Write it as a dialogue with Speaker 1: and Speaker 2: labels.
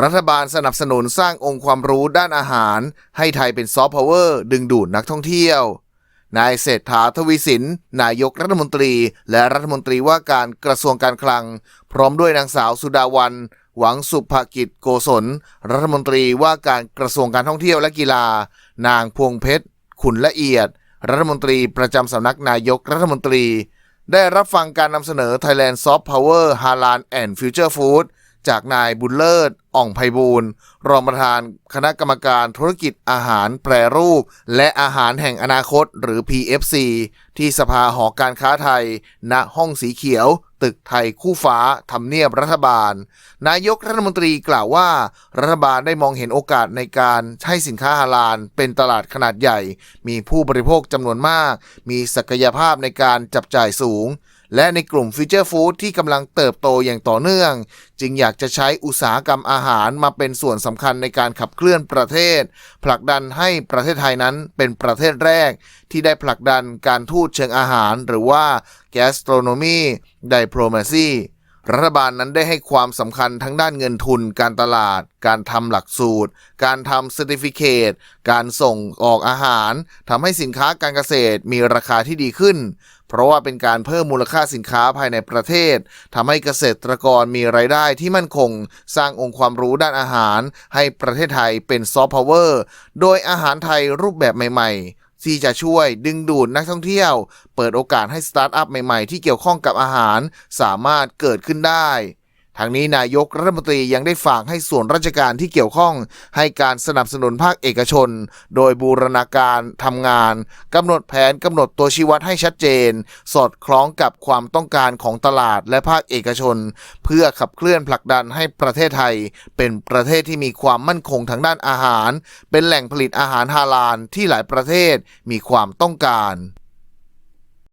Speaker 1: รัฐบาลสนับสนุนสร้างองค์ความรู้ด้านอาหาร ให้ไทยเป็นซอฟต์พาวเวอร์ดึงดูดนักท่องเที่ยว นายเศรษฐาทวีสิน นายกรัฐมนตรี และรัฐมนตรีว่าการกระทรวงการคลัง พร้อมด้วยนางสาวสุดาวัน หวังสุภกิจโกศล รัฐมนตรีว่าการกระทรวงการท่องเที่ยวและกีฬา นางพวงเพชร ขุนละเอียด รัฐมนตรีประจำสำนักนายกรัฐมนตรี ได้รับฟังการนำเสนอ Thailand Soft Power h a l a l and Future Food จากนายบุญเลิศอ่องไพบูลย์รองประธานคณะกรรมการธุรกิจอาหารแปรรูป และอาหารแห่งอนาคตหรือ PFC ที่สภาหอการค้าไทย ณห้องสีเขียว ตึกไทยคู่ฟ้าทำเนียบรัฐบาล นายกรัฐมนตรีกล่าวว่า รัฐบาลได้มองเห็นโอกาสในการให้สินค้าฮาลาลเป็นตลาดขนาดใหญ่ มีผู้บริโภคจำนวนมาก มีศักยภาพในการจับจ่ายสูง และในกลุ่มฟิวเจอร์ฟู้ดที่กำลังเติบโตอย่างต่อเนื่อง จึงอยากจะใช้อุตสาหกรรมอาหารมาเป็นส่วนสำคัญในการขับเคลื่อนประเทศ ผลักดันให้ประเทศไทยนั้นเป็นประเทศแรก ที่ได้ผลักดันการทูตเชิงอาหาร หรือว่า gastronomy diplomacy รัฐบาลนั้นได้ให้ความสำคัญทั้งด้านเงินทุน การตลาด การทำหลักสูตร การทำ certificate การส่งออกอาหารทำให้สินค้าการเกษตรมีราคาที่ดีขึ้น เพราะว่าเป็นการเพิ่มมูลค่าสินค้าภายในประเทศทำให้เกษตรกรมีรายได้ที่มั่นคง สร้างองค์ความรู้ด้านอาหาร ให้ประเทศไทยเป็นซอฟต์พาวเวอร์ โดยอาหารไทยรูปแบบใหม่ๆ ที่จะช่วยดึงดูดนักท่องเที่ยว เปิดโอกาสให้สตาร์ทอัพใหม่ๆ ที่เกี่ยวข้องกับอาหาร สามารถเกิดขึ้นได้ ทางนี้นายกรัฐมนตรียังได้ฝากให้ส่วนราชการที่เกี่ยวข้อง ให้การสนับสนุนภาคเอกชน โดยบูรณาการทำงานกำหนดแผนกำหนดตัวชี้วัดให้ชัดเจน สอดคล้องกับความต้องการของตลาดและภาคเอกชน เพื่อขับเคลื่อนผลักดันให้ประเทศไทย เป็นประเทศที่มีความมั่นคงทางด้านอาหาร เป็นแหล่งผลิตอาหารฮาลาลที่หลายประเทศมีความต้องการ